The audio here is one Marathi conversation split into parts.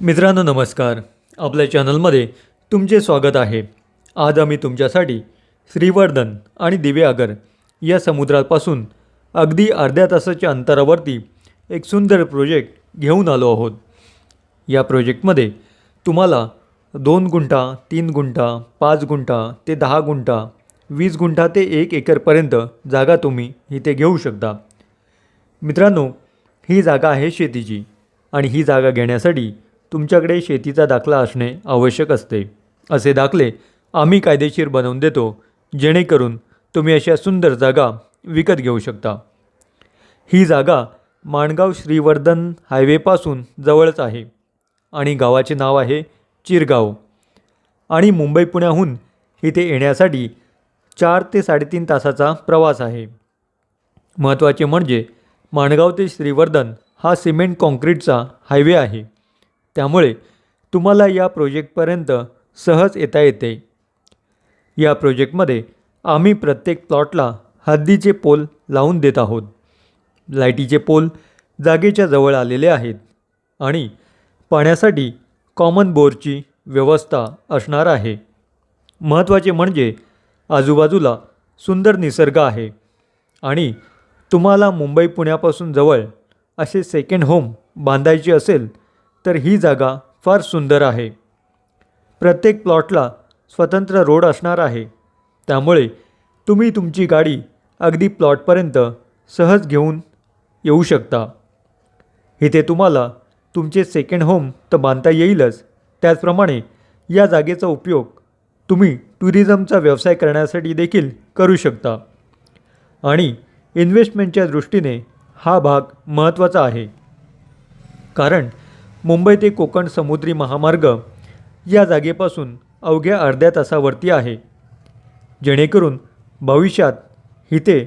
मित्रांनो नमस्कार. आपल्या चॅनलमध्ये तुमचे स्वागत आहे. आज आम्ही तुमच्यासाठी श्रीवर्धन आणि दिव्यागर या समुद्रापासून अगदी अर्ध्या तासाच्या अंतरावरती एक सुंदर प्रोजेक्ट घेऊन आलो आहोत. या प्रोजेक्टमध्ये तुम्हाला दोन गुंठा तीन गुंठा पाच गुंठा ते दहा गुंठा वीस गुंठा ते एक एकरपर्यंत जागा तुम्ही इथे घेऊ शकता. मित्रांनो ही जागा आहे शेतीची आणि ही जागा घेण्यासाठी तुमच्याकडे शेतीचा दाखला असणे आवश्यक असते. असे दाखले आम्ही कायदेशीर बनवून देतो जेणेकरून तुम्ही अशा सुंदर जागा विकत घेऊ शकता. ही जागा माणगाव श्रीवर्धन हायवेपासून जवळच आहे आणि गावाचे नाव आहे चिरगाव. आणि मुंबई पुण्याहून इथे येण्यासाठी चार ते साडेतीन तासाचा प्रवास आहे. महत्त्वाचे म्हणजे माणगाव ते श्रीवर्धन हा सिमेंट कॉन्क्रीटचा हायवे आहे. त्यामुळे तुम्हाला या प्रोजेक्टपर्यंत सहज येता येते. या प्रोजेक्टमध्ये आम्ही प्रत्येक प्लॉटला हद्दीचे पोल लावून देत आहोत. लाईटीचे पोल जागेच्या जवळ आलेले आहेत आणि पाण्यासाठी कॉमन बोरची व्यवस्था असणार आहे. महत्त्वाचे म्हणजे आजूबाजूला सुंदर निसर्ग आहे आणि तुम्हाला मुंबई पुण्यापासून जवळ असे सेकंड होम बांधायचे असेल तर ही जागा फार सुंदर आहे. प्रत्येक प्लॉटला स्वतंत्र रोड असणार आहे. त्यामुळे तुम्ही तुमची गाडी अगदी प्लॉटपर्यंत सहज घेऊन येऊ शकता. इथे तुम्हाला तुमचे सेकंड होम तर बांधता येईलच. त्याचप्रमाणे या जागेचा उपयोग तुम्ही टुरिझमचा व्यवसाय करण्यासाठी देखील करू शकता. आणि इन्व्हेस्टमेंटच्या दृष्टीने हा भाग महत्त्वाचा आहे. कारण मुंबई ते कोकण समुद्री महामार्ग या जागेपासून अवघ्या अर्ध्या तासावरती आहे. जेणेकरून भविष्यात इथे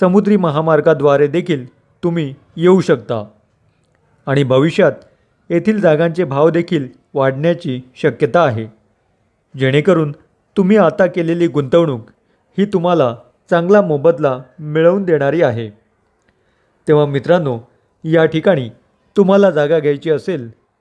समुद्री महामार्गाद्वारे देखील तुम्ही येऊ शकता आणि भविष्यात येथील जागांचे भाव देखील वाढण्याची शक्यता आहे. जेणेकरून तुम्ही आता केलेली गुंतवणूक ही तुम्हाला चांगला मोबदला मिळवून देणारी आहे. तेव्हा मित्रांनो या ठिकाणी तुम्हाला जागा घ्यायची असेल